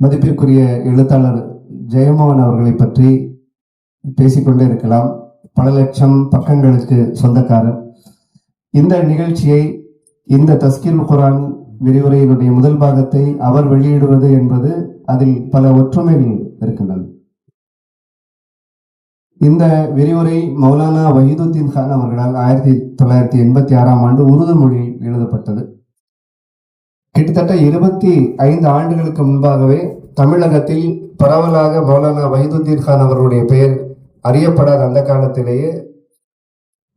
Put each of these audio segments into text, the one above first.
மதிப்பிற்குரிய எழுத்தாளர் ஜெயமோகன் அவர்களை பற்றி பேசிக்கொண்டே இருக்கலாம். பல லட்சம் பக்கங்களுக்கு சொந்தக்காரர். இந்த நிகழ்ச்சியை இந்த தஸ்கில் குரான் விரிவுரையினுடைய முதல் பாகத்தை அவர் வெளியிடுவது என்பது அதில் பல ஒற்றுமைகள் இருக்கின்றன. இந்த விரிவுரை மௌலானா வஹீதுத்தீன் கான் அவர்களால் ஆயிரத்தி தொள்ளாயிரத்தி எண்பத்தி ஆறாம் ஆண்டு உருது மொழியில் எழுதப்பட்டது. கிட்டத்தட்ட இருபத்தி ஐந்து ஆண்டுகளுக்கு முன்பாகவே தமிழகத்தில் பரவலாக மௌலானா வஹீதுத்தீன் கான் அவர்களுடைய பெயர் அறியப்படாத அந்த காலத்திலேயே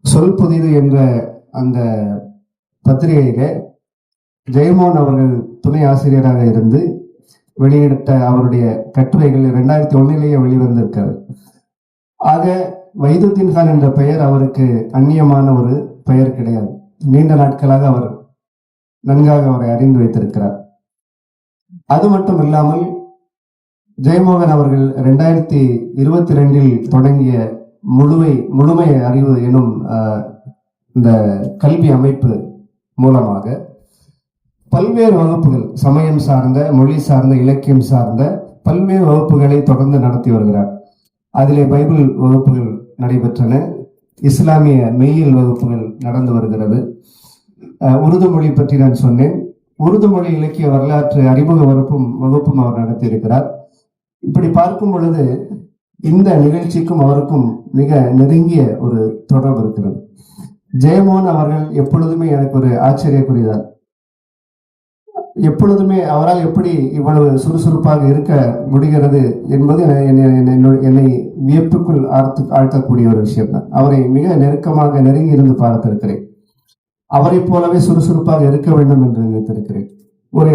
சொல் புதிது என்ற அந்த பத்திரிகையில ஜெயமோகன் அவர்கள் துணை ஆசிரியராக இருந்து வெளியிட்ட அவருடைய கட்டுரைகள் ரெண்டாயிரத்தி ஒன்னிலேயே வெளிவந்திருக்கார் ஆக வைதுத்தீன் கான் என்ற பெயர் அவருக்கு அந்நியமான ஒரு பெயர் கிடையாது. நீண்ட நாட்களாக அவர் நன்காக அவரை அறிந்து வைத்திருக்கிறார். அது மட்டும் இல்லாமல் ஜெயமோகன் அவர்கள் ரெண்டாயிரத்தி இருபத்தி ரெண்டில் தொடங்கிய முழுமை முழுமை அறிவு எனும் ஆஹ், இந்த கல்வி அமைப்பு மூலமாக பல்வேறு வகுப்புகள் சமயம் சார்ந்த மொழி சார்ந்த இலக்கியம் சார்ந்த பல்வேறு வகுப்புகளை தொடர்ந்து நடத்தி வருகிறார். அதிலே பைபிள் வகுப்புகள் நடைபெற்றன இஸ்லாமிய மெய்யியல் வகுப்புகள் நடந்து வருகிறது. உருது மொழி பற்றி நான் சொன்னேன். உருது மொழி இலக்கிய வரலாற்று அறிமுக வகுப்பும் வகுப்பும் அவர் நடத்தியிருக்கிறார். இப்படி பார்க்கும் பொழுது இந்த நிகழ்ச்சிக்கும் அவருக்கும் மிக நெருங்கிய ஒரு தொடர்பு இருக்கிறது. ஜெயமோகன் அவர்கள் எப்பொழுதுமே எனக்கு ஒரு ஆச்சரியக்குரியதார் எப்பொழுதுமே அவரால் எப்படி இவ்வளவு சுறுசுறுப்பாக இருக்க முடிகிறது என்பது என்னை- என்னை வியப்புக்குள் ஆழ்த்து ஆழ்த்தக்கூடிய ஒரு விஷயம் தான் அவரை மிக நெருக்கமாக நெருங்கி இருந்து பார்த்திருக்கிறேன். அவரைப் போலவே சுறுசுறுப்பாக இருக்க வேண்டும் என்று நினைத்திருக்கிறேன். ஒரு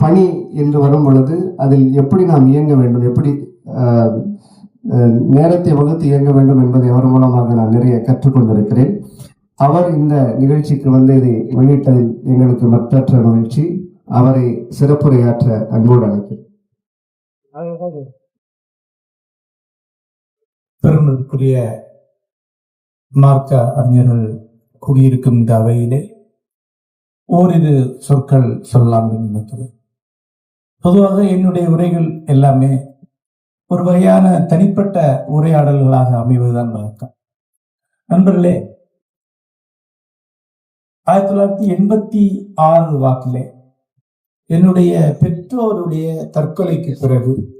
பணி என்று வரும் பொழுது அதில் எப்படி நாம் இயங்க வேண்டும் எப்படி நேரத்தை வகுத்து இயங்க வேண்டும் என்பதை அவர் மூலமாக நான் நிறைய கற்றுக்கொண்டிருக்கிறேன். அவர் இந்த நிகழ்ச்சிக்கு வந்து இதை வெளியிட்டதில் எங்களுக்கு மற்றற்ற மகிழ்ச்சி. அவரை சிறப்புரையாற்ற அன்போடு அழைக்கிறேன். பெருமதிக்குரிய மார்க்க அறிஞர்கள் கூடியிருக்கும் இந்த அவையிலே ஓரிரு சொற்கள் சொல்லலாம் என்று நினைக்கிறேன். பொதுவாக என்னுடைய உரைகள் எல்லாமே ஒரு வகையான தனிப்பட்ட உரையாடல்களாக அமைவதுதான் வழக்கம். நண்பர்களே ஆயிரத்தி தொள்ளாயிரத்தி எண்பத்தி ஆறு வாக்கிலே என்னுடைய பெற்றோருடைய தற்கொலைக்கு பிறகு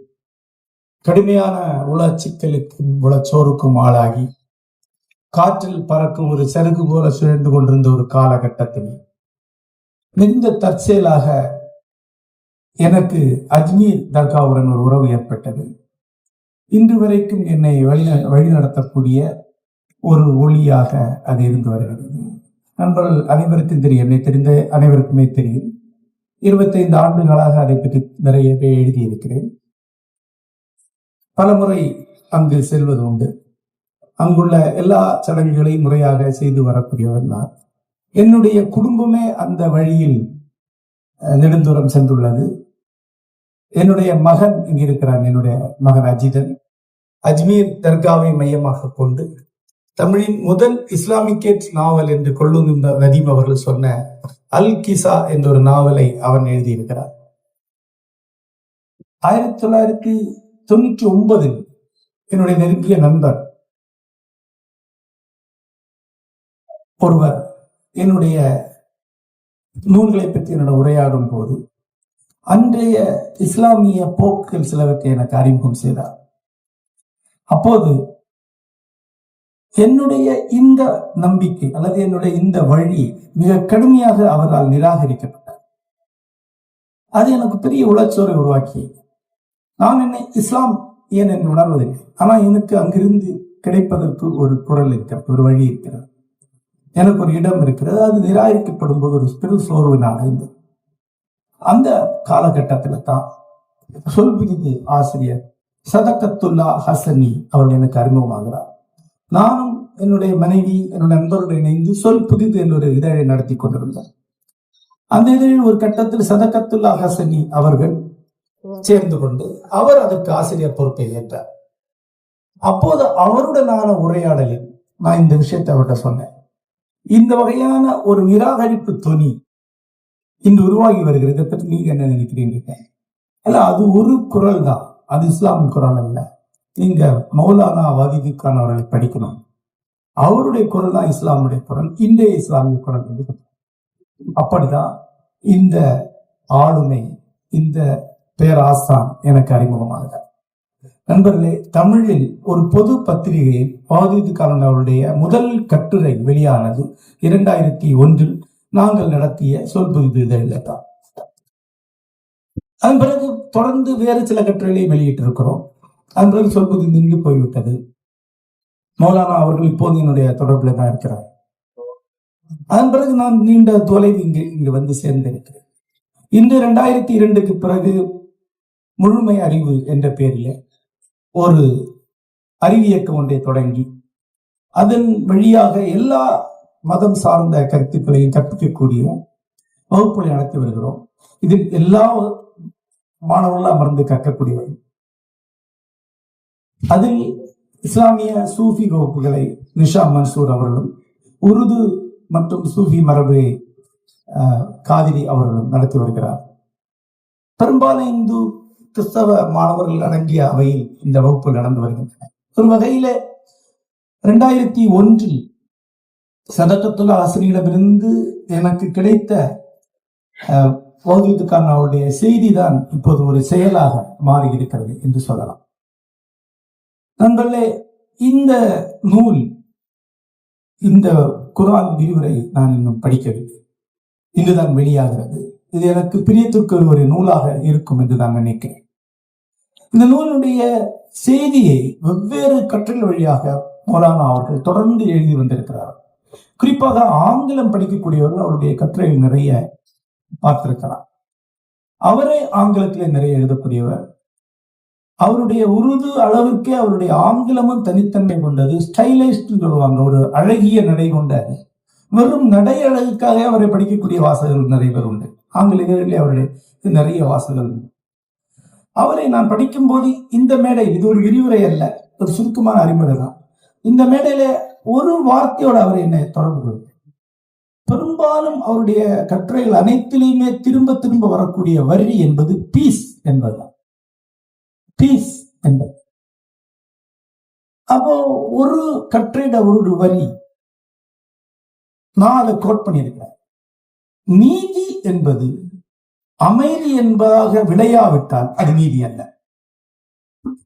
கடுமையான உள சிக்கலுக்கும் உளச்சோருக்கும் ஆளாகி காற்றில் பறக்கும் ஒரு சருகு போல சுழன்று கொண்டிருந்த ஒரு காலகட்டத்தில். மிகுந்த தற்செயலாக எனக்கு அஜ்மீர் தர்காவுடன் ஒரு உறவு ஏற்பட்டது. இன்று வரைக்கும் என்னை வழி வழிநடத்தக்கூடிய ஒரு ஒளியாக அது இருந்து வருகிறது. நண்பர்கள் அனைவருக்கும் தெரியும் என்னை தெரிந்த அனைவருக்குமே தெரியும். இருபத்தைந்து ஆண்டுகளாக அதை பற்றி நிறையவே எழுதியிருக்கிறேன். பலமுறை அங்கு செல்வது உண்டு. அங்குள்ள எல்லா சடங்குகளையும் முறையாக செய்து வரக்கூடியவர் நான் என்னுடைய குடும்பமே அந்த வழியில் நெடுந்தூரம் சென்றுள்ளது. என்னுடைய மகன் இங்கு இருக்கிறான் என்னுடைய மகன் அஜிதன். அஜ்மீர் தர்காவை மையமாக கொண்டு தமிழின் முதல் இஸ்லாமிகேட் நாவல் என்று கொள்ளும் நதீம் அவர்கள் சொன்ன அல் கிசா என்ற ஒரு நாவலை அவன் எழுதியிருக்கிறார். ஆயிரத்தி தொள்ளாயிரத்தி தொண்ணூற்றி ஒன்பதில் என்னுடைய நெருங்கிய நண்பர் ஒருவர் என்னுடைய நூல்களை பற்றி என்னோட உரையாடும் போது அன்றைய இஸ்லாமிய போக்குகள் சிலவற்றை எனக்கு அறிமுகம் செய்தார். அப்போது என்னுடைய இந்த நம்பிக்கை அல்லது என்னுடைய இந்த வழி மிக கடுமையாக அவரால் நிராகரிக்கப்பட்டார் அது எனக்கு பெரிய உளச்சோரை உருவாக்கி நான் என்னை இஸ்லாம் ஏன் என்று உணர்வதில்லை. ஆனால் எனக்கு அங்கிருந்து கிடைப்பதற்கு ஒரு குரல் இருக்கிறது ஒரு வழி இருக்கிறது. எனக்கு ஒரு இடம் இருக்கிறது. அது நிராகரிக்கப்படும் போது ஒரு பெரு சோர்வு நான் அடைந்தேன். அந்த காலகட்டத்தில் தான் சொல்பிரிது ஆசிரியர் சதகத்துல்லா ஹசனி அவர்கள் எனக்கு அறிமுகமாகிறார். நானும் என்னுடைய மனைவி என்னுடைய நண்பருடன் இணைந்து சொல் புதிது என்ற ஒரு இதழை நடத்தி கொண்டிருந்தேன் அந்த இதழில் ஒரு கட்டத்தில் சதகத்துல்லா ஹசனி அவர்கள் சேர்ந்து கொண்டு அவர் அதற்கு ஆசிரியர் பொறுப்பை ஏற்றார். அப்போது அவருடனான உரையாடலில் நான் இந்த விஷயத்தை அவர்கிட்ட சொன்னேன். இந்த வகையான ஒரு நிராகரிப்பு தொனி இன்று உருவாகி வருகிறது. பற்றி நீங்க என்ன நினைக்கிறீங்க அல்ல அது ஒரு குரல் தான். அது இஸ்லாம் குரல் அல்ல. நீங்க மௌலானா வகிது அவர்களை படிக்கணும். அவருடைய குரல் தான் இஸ்லாமுடைய குரல். இன்றைய இஸ்லாமிய குரல் என்று அப்படிதான் இந்த ஆளுமை இந்த பேராசான் எனக்கு அறிமுகமாகிறார். நண்பர்களே தமிழில் ஒரு பொது பத்திரிகையில் பாதிது காலன் அவருடைய முதல் கட்டுரை வெளியானது இரண்டாயிரத்தி ஒன்றில் நாங்கள் நடத்திய சொல் புதிது இதழில் தான் அதன் பிறகு தொடர்ந்து வேறு சில கட்டுரைகளை வெளியிட்டிருக்கிறோம். அதன் பிறகு சொல் நின்று போய்விட்டது. மௌலானா அவர்கள் இப்போது என்னுடைய தொடர்பில் தான் இருக்கிறார். அதன் பிறகு நான் நீண்ட தொலைவு இங்கு இங்கு வந்து சேர்ந்திருக்கிறேன். இன்று இரண்டாயிரத்தி இரண்டுக்கு பிறகு முழுமை அறிவு என்ற பெயரில் ஒரு அறிவியக்கம் ஒன்றை தொடங்கி அதன் வழியாக எல்லா மதம் சார்ந்த கருத்துக்களையும் கற்பிக்கக்கூடிய வகுப்புகளை நடத்தி வருகிறோம். இதில் எல்லா மாணவர்களும் அமர்ந்து கற்கக்கூடியவை. அதில் இஸ்லாமிய சூஃபி வகுப்புகளை நிஷா மன்சூர் அவர்களும் உருது மற்றும் சூஃபி மரபு காதிரி அவர்களும் நடத்தி வருகிறார். பெரும்பாலும் இந்து கிறிஸ்தவ மாணவர்கள் அடங்கிய அவையில் இந்த வகுப்பு நடந்து வருகின்றன. ஒரு வகையில இரண்டாயிரத்தி ஒன்றில் சதக்கத்துள்ள ஆசிரியரிடமிருந்து எனக்கு கிடைத்த பௌதித்துக்கான அவருடைய செய்தி தான் இப்போது ஒரு செயலாக மாறி இருக்கிறது என்று சொல்லலாம். நண்பர்களே இந்த நூல் இந்த குரான் விரிவுரை நான் இன்னும் படிக்கவில்லை. இன்றுதான் வெளியாகிறது. இது எனக்கு பிரியத்திற்கு ஒரு நூலாக இருக்கும் என்று நான் நினைக்கிறேன். இந்த நூலுடைய செய்தியை வெவ்வேறு கற்றல் வழியாக மௌலானா அவர்கள் தொடர்ந்து எழுதி வந்திருக்கிறார். குறிப்பாக ஆங்கிலம் படிக்கக்கூடியவர்கள் அவருடைய கட்டுரைகள் நிறைய பார்த்திருக்கலாம். அவரே ஆங்கிலத்திலே நிறைய எழுதக்கூடியவர். அவருடைய உருது அளவுக்கே அவருடைய ஆங்கிலமும் தனித்தன்மை கொண்டது. ஸ்டைலைஸ்ட் சொல்லுவாங்க ஒரு அழகிய நடை கொண்ட வெறும் நடை அழகுக்காக அவரை படிக்கக்கூடிய வாசகர்கள் நிறைய பேர் உண்டு. ஆங்கில அவருடைய நிறைய வாசகர்கள் உண்டு அவரை நான் படிக்கும்போது இந்த மேடை இது ஒரு விரிவுரை அல்ல ஒரு சுருக்கமான அறிமுறை தான். இந்த மேடையில ஒரு வார்த்தையோட அவர் என்னை தொடர்பு கொள்வார். பெரும்பாலும் அவருடைய கட்டுரைகள் அனைத்திலையுமே திரும்ப திரும்ப வரக்கூடிய வரி என்பது பீஸ் என்பதுதான். பீஸ் என்பது. அப்போ ஒரு கட்டுரையிட ஒரு வரி நான் அதை கோட் பண்ணியிருக்கிறேன். நீதி என்பது அமைதி என்பதாக விளையாவிட்டால் அது நீதி அல்ல.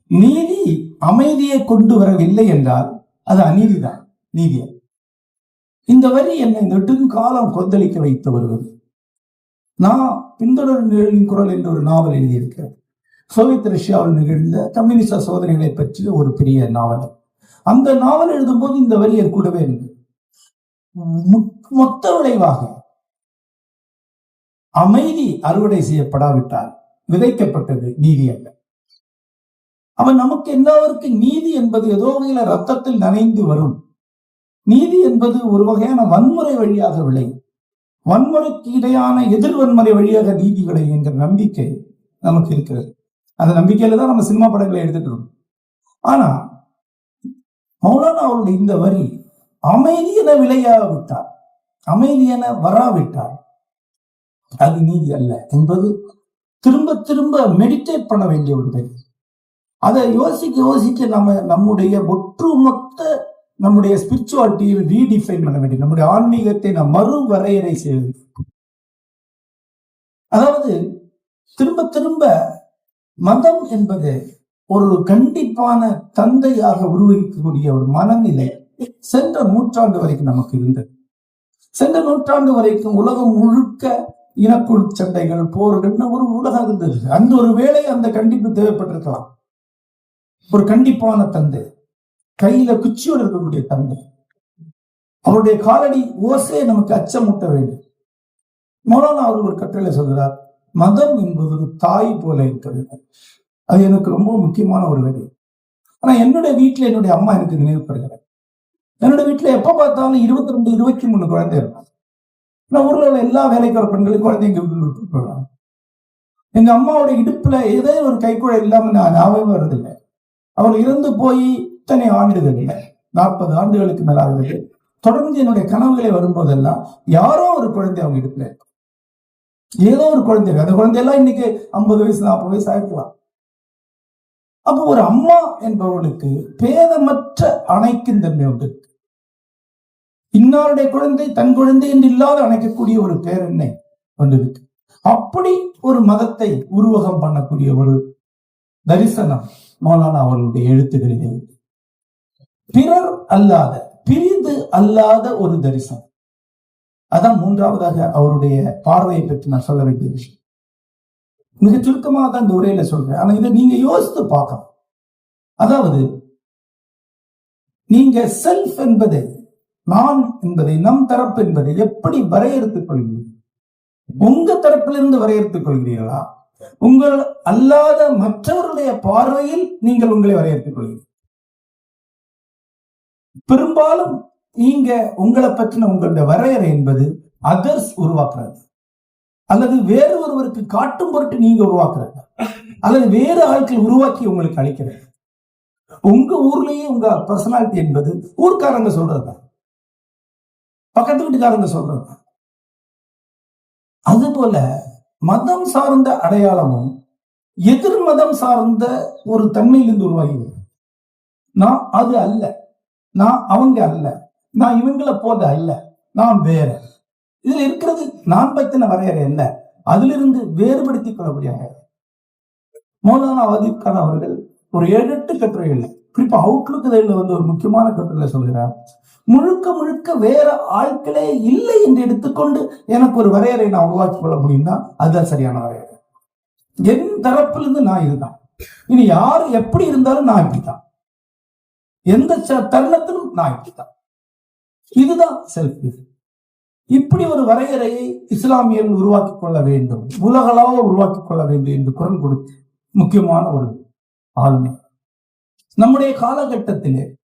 நீதி அமைதியை கொண்டு வரவில்லை என்றால் அது அநீதிதான் நீதி இந்த வரி என்னை நெடுங்காலம் கொந்தளிக்க வைத்து வருவது. நான் பின்தொடர் நிழலின் குரல் என்ற ஒரு நாவல் எழுதியிருக்கிறேன் சோவியத் ரஷ்யாவில் நிகழ்ந்த கம்யூனிச சோதனைகளை பற்றிய ஒரு பெரிய நாவல் அந்த நாவல் எழுதும்போது இந்த வரி என் கூடவே இருந்தது. மொத்த விளைவாக அமைதி அறுவடை செய்யப்படாவிட்டால் விதைக்கப்பட்டது நீதி அல்ல. அவன் நமக்கு எல்லாருக்கும் நீதி என்பது ஏதோ வகையில ரத்தத்தில் நனைந்து வரும். நீதி என்பது ஒரு வகையான வன்முறை வழியாக விளையும். வன்முறைக்கு இடையான எதிர்வன்முறை வழியாக நீதி விளையும் என்கிற நம்பிக்கை நமக்கு இருக்கிறது. அந்த நம்பிக்கையில தான் நம்ம சினிமா படங்களை எடுத்துக்கிறோம். ஆனா மௌலானா அவருடைய இந்த வரி அமைதி என விளையாவிட்டார் அமைதி என வராவிட்டார் அது நீதி அல்ல என்பது திரும்ப திரும்ப மெடிடேட் பண்ண வேண்டிய ஒரு அதை யோசிக்க யோசிக்க நம்ம நம்முடைய ஒட்டுமொத்த நம்முடைய ஸ்பிரிச்சுவாலிட்டியை ரீடிஃபைன் பண்ண வேண்டிய நம்முடைய ஆன்மீகத்தை நாம் மறுவரையறை செய்வது அதாவது திரும்ப திரும்ப மதம் என்பது ஒரு கண்டிப்பான தந்தையாக உருவகிக்கக்கூடிய ஒரு மனநிலை சென்ற நூற்றாண்டு வரைக்கும் நமக்கு இருந்தது. சென்ற நூற்றாண்டு வரைக்கும் உலகம் முழுக்க இனக்குழு சண்டைகள் போர்கள்னு ஒரு உலகம் இருந்தது. அந்த ஒரு வேலை அந்த கண்டிப்பு தேவைப்பட்டிருக்கலாம். ஒரு கண்டிப்பான தந்தை. கையில குச்சியோடு இருக்கக்கூடிய தந்தை. அவருடைய காலடி ஓசையை நமக்கு அச்சமூட்ட வேண்டும். மௌலானா அவர் ஒரு கட்டளை சொல்கிறார் மதம் என்பது ஒரு தாய் போல இருக்கிறது அது எனக்கு ரொம்ப முக்கியமான ஒரு வேலை. ஆனா என்னுடைய வீட்டுல என்னுடைய அம்மா எனக்கு நினைவுபடுகிறார் என்னோட வீட்டுல எப்ப பார்த்தாலும் இருபத்தி ரெண்டு இருபத்தி மூணு குழந்தை இருக்கும் நான் ஊர்ல உள்ள எல்லா வேலைக்கார பெண்களும் குழந்தைங்க விட்டுட்டு போயிடுவாங்க எங்க அம்மாவோட இடுப்புல ஏதோ ஒரு கைக்குழை இல்லாம நான் ஞாபகம் வர்றதில்லை. அவர் இறந்து போய் இத்தனை ஆண்டுகள் இல்லை. நாற்பது ஆண்டுகளுக்கு மேலாகிறது. தொடர்ந்து என்னுடைய கனவுகளை வரும்போதெல்லாம் யாரோ ஒரு குழந்தை அவங்க இடுப்புல இருக்கும் ஏதோ ஒரு குழந்தை அந்த குழந்தையெல்லாம் இன்னைக்கு ஐம்பது வயசு நாற்பது வயசு ஆயிருக்கலாம். அப்போ ஒரு அம்மா என்பவர்களுக்கு பேதமற்ற அணைக்கும் தன்மை உண்டு. இன்னாருடைய குழந்தை தன் குழந்தை என்று இல்லாத அணைக்கக்கூடிய ஒரு பேரெண்ணை வந்திருக்கு அப்படி ஒரு மதத்தை உருவகம் பண்ணக்கூடிய ஒரு தரிசனம் மௌலானா அவர்களுடைய எழுத்துக்களிலே பிறர் அல்லாத பிரிது அல்லாத ஒரு தரிசனம். அதான் மூன்றாவதாக அவருடைய பார்வையை பற்றி நான் சொல்ல வேண்டிய விஷயம். மிக சுருக்கமாக தான் இந்த உரையில சொல்றேன். ஆனா இதை நீங்க யோசித்து பார்க்கணும். அதாவது நீங்க செல்ஃப் என்பது நான் என்பதை நம் தரப்பு என்பதை எப்படி வரையறுத்துக் கொள்கிறீர்கள்? உங்க தரப்பிலிருந்து வரையறுத்துக் கொள்கிறீர்களா? உங்கள் அல்லாத மற்றவருடைய பார்வையில் நீங்கள் உங்களை வரையறுத்துக் கொள்கிறீர்கள். பெரும்பாலும் நீங்க உங்களை பற்றின உங்களுடைய வரையறை என்பது அதர்ஸ் உருவாக்குறது. அல்லது வேறு ஒருவருக்கு காட்டும் பொருட்டு நீங்க உருவாக்குறது. அல்லது வேறு ஆட்கள் உருவாக்கி உங்களுக்கு அளிக்கிறது. உங்க ஊர்லயே உங்க பர்சனாலிட்டி என்பது ஊர்க்காரங்க சொல்றதுதான். பக்கத்து வீட்டுக்காரங்க சொல்றதுதான் அதுபோல மதம் சார்ந்த அடையாளமும் எதிர் மதம் சார்ந்த ஒரு தன்மையிலிருந்து உருவாகிறது நான் அது அல்ல. நான் அவங்க அல்ல. நான் இவங்களை போல அல்ல. நான் வேற. இதுல இருக்கிறது நான் பத்தின வரையறை அல்ல. அதிலிருந்து வேறுபடுத்திக் கொள்ளக்கூடிய மௌலானா வதீப் கான் அவர்கள் ஒரு ஏழு எட்டு கட்டுரைகள் குறிப்பா அவுட்லுக் வந்து ஒரு முக்கியமான கட்டுரையில சொல்கிறார். முழுக்க முழுக்க வேற ஆட்களே இல்லை என்று எடுத்துக்கொண்டு எனக்கு ஒரு வரையறை நான் உருவாக்கிக் கொள்ள முடியும்னா அதுதான் சரியான வரையறை. என் தரப்பிலிருந்து நான் இதுதான். இனி யாரு எப்படி இருந்தாலும் நான் இப்படித்தான். எந்த தருணத்திலும் நான் இப்படித்தான். இதுதான் செல்ஃப் இப்படி ஒரு வரையறையை இஸ்லாமியர்கள் உருவாக்கிக் கொள்ள வேண்டும். உலகளாக உருவாக்கிக் கொள்ள வேண்டும் என்று குரல் கொடுத்து முக்கியமான ஒரு ஆளுமை. நம்முடைய காலகட்டத்திலே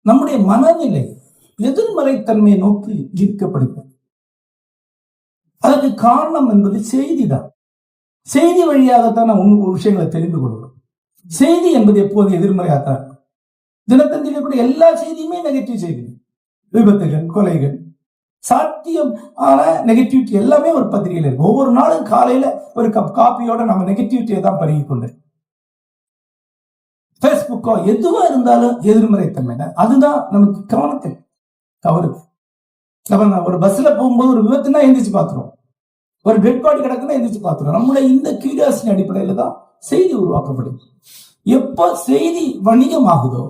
நம்முடைய மனநிலை எதிர்மறைத்தன்மையை நோக்கி ஈர்க்கப்படுகிறது. அதற்கு காரணம் என்பது செய்திதான். செய்தி வழியாகத்தான் நாம் உண்மை விஷயங்களை தெரிந்து கொள்கிறோம். செய்தி என்பது எப்போது எதிர்மறையாகத்தான் இருக்கும். தினத்தந்தியில கூட எல்லா செய்தியுமே நெகட்டிவ் செய்தி. விபத்துகள் கொலைகள் சாத்தியம் ஆன நெகட்டிவிட்டி எல்லாமே ஒரு பத்திரிகையில் இருக்கு. ஒவ்வொரு நாளும் காலையில ஒரு கப் காப்பியோட நம்ம நெகட்டிவிட்டியை தான் பருகி கொண்டு ஃபேஸ்புக்கோ எதுவா இருந்தாலும் எதிர்மறைத்தன்மை தான். அதுதான் நமக்கு கவனத்தை கவருது நம்ம ஒரு பஸ்ல போகும்போது ஒரு விபத்துனா எந்திரிச்சு பார்த்துருவோம். ஒரு டெட் பாடி கிடக்குன்னா எந்திரிச்சு பார்த்துருவோம். நம்முடைய இந்த கியூரியாசிட்டி அடிப்படையில தான் செய்தி உருவாக்கப்படுது எப்ப செய்தி வணிகமாகுதோ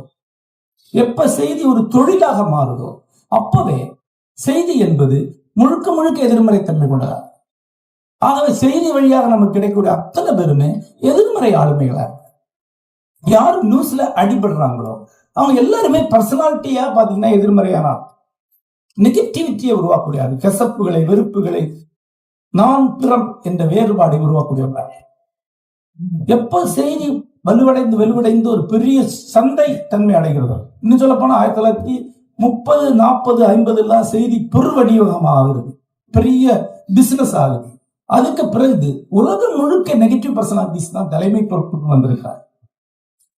எப்ப செய்தி ஒரு தொழிலாக மாறுதோ அப்பவே செய்தி என்பது முழுக்க முழுக்க எதிர்மறைத்தன்மை கொண்டதா? ஆகவே செய்தி வழியாக நமக்கு கிடைக்கக்கூடிய அத்தனை பேருமே எதிர்மறை ஆளுமைகளா இருக்கு. யார் நியூஸ்ல அடிபடுறாங்களோ அவங்க எல்லாருமே பர்சனாலிட்டியா பாத்தீங்கன்னா எதிர்மறையானா நெகட்டிவிட்டியை உருவாக்கக்கூடியவர் கசப்புகளை வெறுப்புகளை நான் பிறம் என்ற வேறுபாடை உருவாக்கக்கூடியவர் எப்ப செய்தி வலுவடைந்து வலுவடைந்து ஒரு பெரிய சந்தை தன்மை அடைகிறது? இன்னும் சொல்ல போனா ஆயிரத்தி தொள்ளாயிரத்தி முப்பது நாற்பது ஐம்பது எல்லாம் செய்தி பெருவடிவகமாக ஆகுது. பெரிய பிசினஸ் ஆகுது. அதுக்கு பிறகு உலகம் முழுக்க நெகட்டிவ் பர்சனாலிட்டிஸ் தான் தலைமை பொறுப்புக்கு வந்திருக்காங்க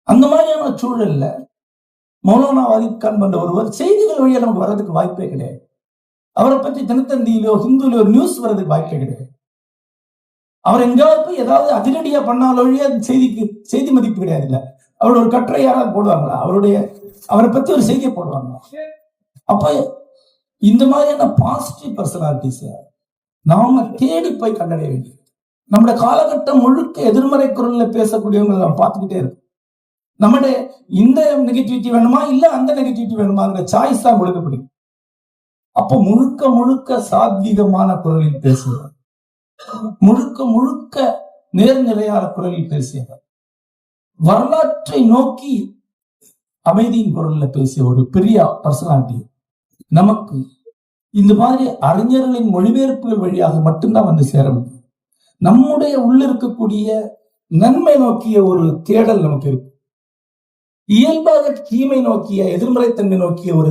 அந்த மாதிரியான சூழல்ல மௌலானா வாதிப் கான் பண்ற ஒருவர் செய்திகள் வழியா நமக்கு வர்றதுக்கு வாய்ப்பே கிடையாது. அவரை பற்றி தினத்தந்தியிலோ ஹிந்துலோ நியூஸ் வர்றதுக்கு வாய்ப்பே கிடையாது. அவர் எங்கேயாவது போய் ஏதாவது அதிரடியா பண்ணாலும் வழியா செய்திக்கு செய்தி மதிப்பு கிடையாது இல்ல அவரோட ஒரு கட்டுரை யாராவது போடுவாங்களா? அவருடைய அவரை பத்தி ஒரு செய்தியை போடுவாங்க அப்ப இந்த மாதிரியான பாசிட்டிவ் பர்சனாலிட்டிஸ் நாம தேடி போய் கண்டடைய வேண்டியது. நம்முடைய காலகட்டம் முழுக்க எதிர்மறை குரல்ல பேசக்கூடியவங்க நம்ம பார்த்துக்கிட்டே இருக்கோம். நம்முடைய இந்த நெகட்டிவிட்டி வேணுமா? இல்ல அந்த நெகட்டிவிட்டி வேணுமாங்கிற சாய்ஸ் தான் கொடுக்க முடியும் அப்போ முழுக்க முழுக்க சாத்வீகமான குரலில் பேசுவார். முழுக்க முழுக்க நேர்நிலையான குரலில் பேசியவர். வரலாற்றை நோக்கி அமைதியின் குரல்ல பேசிய ஒரு பெரிய பர்சனாலிட்டி நமக்கு இந்த மாதிரி அறிஞர்களின் மொழிபெயர்ப்புகள் வழியாக மட்டும்தான் வந்து சேர முடியும். நம்முடைய உள்ள இருக்கக்கூடிய நன்மை நோக்கிய ஒரு தேடல் நமக்கு இருக்கு. இயல்பாக தீமை நோக்கிய எதிர்மறைத்தன்மை நோக்கிய ஒரு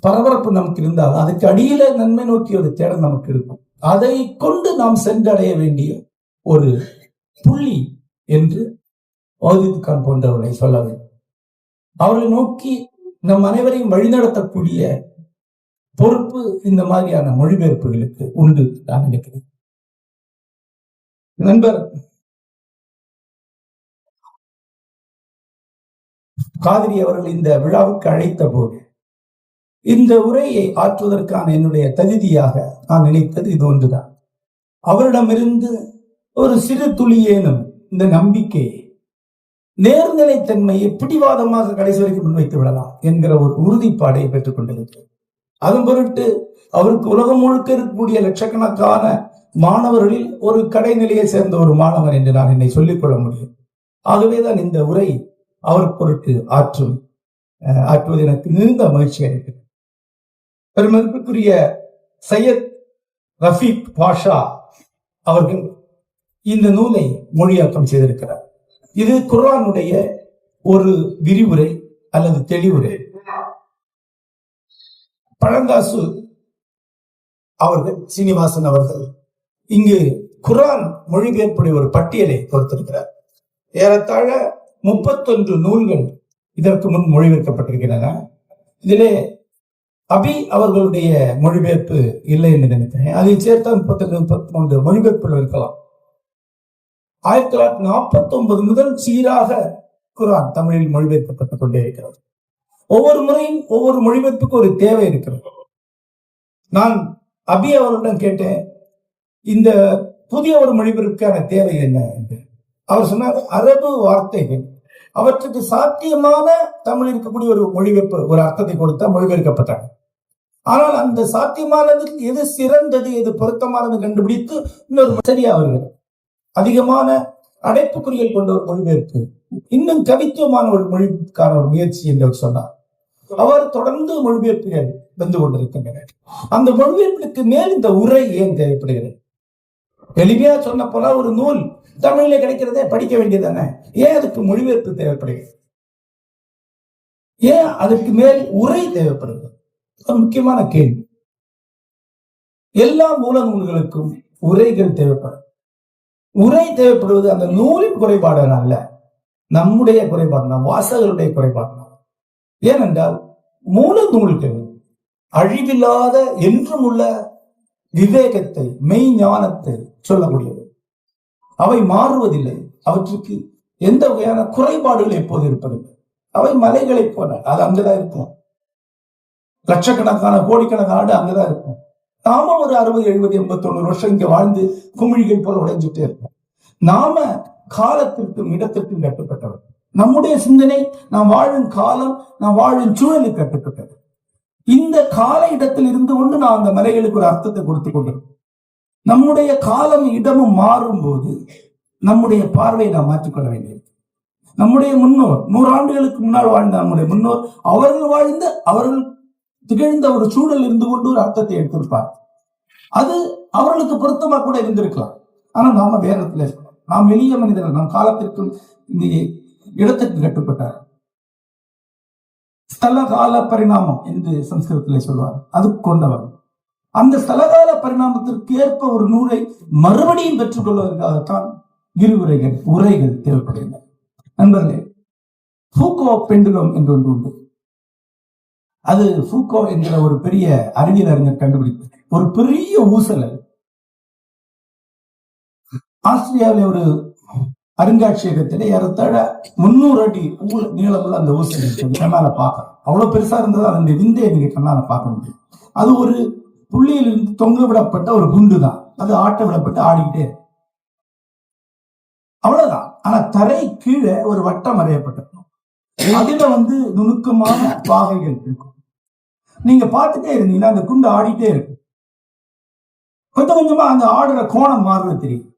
பரபரப்பு நமக்கு இருந்தால் அதுக்கு அடியில நன்மை நோக்கிய ஒரு தேடல் நமக்கு இருக்கும். அதை கொண்டு நாம் சென்றடைய வேண்டிய ஒரு புள்ளி என்று ஓதித் கான் போன்றவர்களை சொல்ல வேண்டும். அவர்களை நோக்கி நம் அனைவரையும் வழிநடத்தக்கூடிய பொறுப்பு இந்த மாதிரியான மொழிபெயர்ப்புகளுக்கு உண்டு நான் நினைக்கிறேன். நண்பர் காதிரி அவர்கள் இந்த விழாவுக்கு அழைத்த போது இந்த உரையை ஆற்றுவதற்கான என்னுடைய தகுதியாக நான் நினைத்தது இது ஒன்றுதான். அவரிடமிருந்து ஒரு சிறு துளியேனும் இந்த நம்பிக்கையை நேர்நிலைத்தன்மையை பிடிவாதமாக கடைசி வரைக்கும் முன்வைத்து விடலாம் என்கிற ஒரு உறுதிப்பாடை பெற்றுக் கொண்டிருக்கிறது அதன் பொருட்டு அவருக்கு உலகம் முழுக்க இருக்கக்கூடிய லட்சக்கணக்கான மாணவர்களில் ஒரு கடைநிலையை சேர்ந்த ஒரு மாணவர் என்று நான் என்னை சொல்லிக்கொள்ள முடியும். ஆகவேதான் இந்த உரை அவர் பொருட்டு ஆற்றும் ஆற்றுவது எனக்கு மிகுந்த மகிழ்ச்சி அளிக்கிறது. பெருமதிப்புக்குரிய சையத் ரஃபீக் பாஷா அவர்கள் இந்த நூலை மொழியாக்கம் செய்திருக்கிறார். இது குர்ஆனுடைய ஒரு விரிவுரை அல்லது தெளிவுரை. பழங்காசு அவர்கள் சீனிவாசன் அவர்கள் இங்கு குர்ஆன் மொழிபெயர்ப்புடைய ஒரு பட்டியலை கொடுத்திருக்கிறார். ஏறத்தாழ முப்பத்தொன்று நூல்கள் இதற்கு முன் மொழிபெயர்க்கப்பட்டிருக்கின்றன. இதிலே அபி அவர்களுடைய மொழிபெயர்ப்பு இல்லை என்று நினைக்கிறேன். அதை சேர்த்தால் முப்பத்தெட்டு முப்பத்தி மூன்று மொழிபெயர்ப்புகள் இருக்கலாம். ஆயிரத்தி தொள்ளாயிரத்தி நாற்பத்தி ஒன்பது முதல் சீராக குரான் தமிழில் மொழிபெயர்க்கப்பட்டுக் கொண்டே இருக்கிறது. ஒவ்வொரு முறையும் ஒவ்வொரு மொழிபெயர்ப்புக்கு ஒரு தேவை இருக்கிறது. நான் அபி அவர்களிடம் கேட்டேன் இந்த புதிய ஒரு மொழிபெயர்ப்புக்கான தேவை என்ன என்று. அவர் சொன்னார் அரபு வார்த்தைகள் அவற்றுக்கு சாத்தியமான தமிழ் இருக்கக்கூடிய ஒரு மொழிபெயர்ப்பு ஒரு அர்த்தத்தை கொடுத்தா மொழிபெயர்க்கப்பட்டாங்க. ஆனால் அந்த சாத்தியமானதில் எது சிறந்தது எது பொருத்தமானது கண்டுபிடித்து இன்னொரு சரியா வருகிறது. அதிகமான அடைப்புக்குறிகள் கொண்ட ஒரு மொழிபெயர்ப்பு இன்னும் கவித்துவமான ஒரு மொழிக்கான ஒரு முயற்சி என்று அவர் சொன்னார். அவர் தொடர்ந்து மொழிபெயர்ப்புகள் வந்து கொண்டிருக்கின்றனர் அந்த மொழிபெயர்ப்புக்கு மேல் இந்த உரை ஏன் தேவைப்படுகிறது? எளிமையா சொன்ன போனா ஒரு நூல் தமிழில் கிடைக்கிறதே படிக்க வேண்டியதானே ஏன் அதுக்கு மொழிபெயர்ப்பு தேவைப்படுகிறது? ஏன் அதுக்கு மேல் உரை தேவைப்படுகிறது? அது முக்கியமான கேள்வி. எல்லா மூல நூல்களுக்கும் உரைகள் தேவைப்படும். உரை தேவைப்படுவது அந்த நூலின் குறைபாடு அல்ல. நம்முடைய குறைபாடு தான் வாசகருடைய குறைபாடு தான் ஏனென்றால் மூல நூல்கள் அழிவில்லாத என்றும் உள்ள விவேகத்தை மெய் ஞானத்தை சொல்லக்கூடியது அவை மாறுவதில்லை. அவற்றுக்கு எந்த வகையான குறைபாடுகள் எப்போது இருப்பதில்லை. அவை மலைகளைப் போல அது அங்கதான் இருக்கும். லட்சக்கணக்கான கோடிக்கணக்கான ஆடு அங்கதான் இருக்கும். நாம ஒரு அறுபது எழுபது எண்பத்தி வருஷம் இங்க வாழ்ந்து குமிழிகள் போல உடைஞ்சிட்டே இருக்கோம் நாம காலத்திற்கும் இடத்திற்கும் கட்டுப்பட்டவர். நம்முடைய சிந்தனை நாம் வாழும் காலம் நாம் வாழும் சூழலுக்கு கட்டுப்பட்டது. இந்த கால இடத்தில் இருந்து கொண்டு நான் அந்த மலைகளுக்கு ஒரு அர்த்தத்தை கொடுத்து கொண்டிருக்கேன். நம்முடைய காலம் இடமும் மாறும் போது நம்முடைய பார்வையை நாம் மாற்றிக்கொள்ள வேண்டியது நம்முடைய முன்னோர் நூறாண்டுகளுக்கு முன்னால் வாழ்ந்த நம்முடைய முன்னோர் அவர்கள் வாழ்ந்த அவர்கள் திகழ்ந்த ஒரு சூழல் இருந்து கொண்டு ஒரு அர்த்தத்தை எடுத்திருப்பார். அது அவர்களுக்கு பொருத்தமா கூட இருந்திருக்கலாம். ஆனா நாம வேற இடத்துல இருக்கோம் நாம் எளிய மனிதர்கள் நம் காலத்திற்கும் இந்த இடத்திற்கு கட்டுப்பட்டார். ஸ்தலகால பரிணாமம் என்று சம்ஸ்கிருதத்திலே சொல்வார். அது கொண்டவர். அந்த சலகால பரிணாமத்திற்கு ஏற்ப ஒரு நூலை மறுபடியும் பெற்றுக்கொள்வதற்காகத்தான் விரிவுரைகள் உரைகள் தேவைப்படுகின்றன. நண்பர்களே ஃபூகோ பெண்டுலம் என்று ஒன்று உண்டு. அது ஃபூகோ என்கிற ஒரு பெரிய அறிவியல் அறிஞர் கண்டுபிடிப்பு. ஒரு பெரிய ஊசல் அது ஒரு அருங்காட்சியகத்தில் ஏறத்தாழ முன்னூறு அடி நீளமுள்ள அந்த ஊசல் இருக்கு கண்ணால அவ்வளவு பெருசா இருந்தது? அதனுடைய விந்தையை நீங்க கண்ணால பார்க்க முடியும். அது ஒரு புள்ளியிலிருந்து தொங்க விடப்பட்ட ஒரு குண்டு தான் அது ஆட்ட விடப்பட்டு ஆடிக்கிட்டே அவ்வளவுதான். ஆனா தரை கீழே ஒரு வட்டம் வரையப்பட்டிருக்கும். அதுல வந்து நுணுக்கமான பாகைகள் இருக்கும். நீங்க பார்த்துட்டே இருந்தீங்கன்னா அந்த குண்டு ஆடிட்டே இருக்கும். கொஞ்சம் கொஞ்சமா அந்த ஆடுற கோணம் மாறுறது தெரியும்.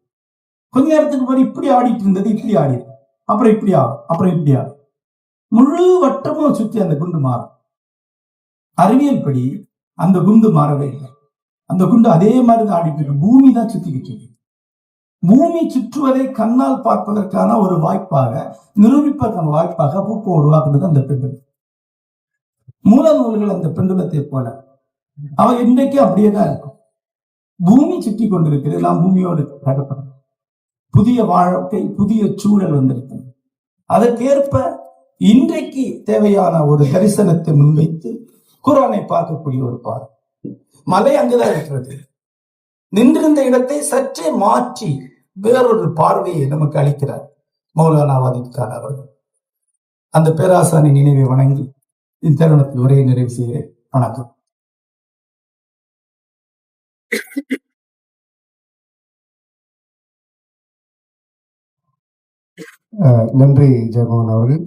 கொஞ்ச நேரத்துக்கு பிறகு இப்படி ஆடிட்டு இருந்தது இப்படி ஆடி அப்புறம் இப்படி ஆகும் அப்புறம் இப்படி ஆகும். முழு வட்டமும் சுத்தி அந்த குண்டு மாறும். அறிவியல் படி அந்த குண்டு மாறவே இல்லை. அந்த குண்டு அதே மாதிரி தான் ஆடிட்டு இருக்கு பூமி தான் சுத்திக்கிட்டு இருக்கு. பூமி சுற்றுவதை கண்ணால் பார்ப்பதற்கான ஒரு வாய்ப்பாக நிரூபிப்பதற்கான வாய்ப்பாக பூப்பு உருவாக்குனது அந்த பெண்டுலம் மூல நூல்கள் அந்த பெண்டுலத்தை போல. அவ இன்றைக்கு அப்படியே தான் இருக்கும். பூமி சுற்றி கொண்டிருக்கிறது நாம் பூமியோடு கடப்படும் புதிய வாழ்க்கை புதிய சூழல் வந்திருக்கு அதற்கேற்ப இன்றைக்கு தேவையான ஒரு தரிசனத்தை முன்வைத்து குரானை பார்க்கக்கூடிய ஒரு பாடம் மலை அங்குதான் இருக்கிறது. நின்றிருந்த இடத்தை சற்றே மாற்றி வேறொரு பார்வையை நமக்கு அளிக்கிறார் மௌலானா வாதித் அவர்கள். அந்த பேராசானி நினைவை வணங்கி இத்தருணத்தில் உரையை நிறைவு செய்கிறேன். வணக்கம். நன்றி ஜெகமோகன் அவர்கள்.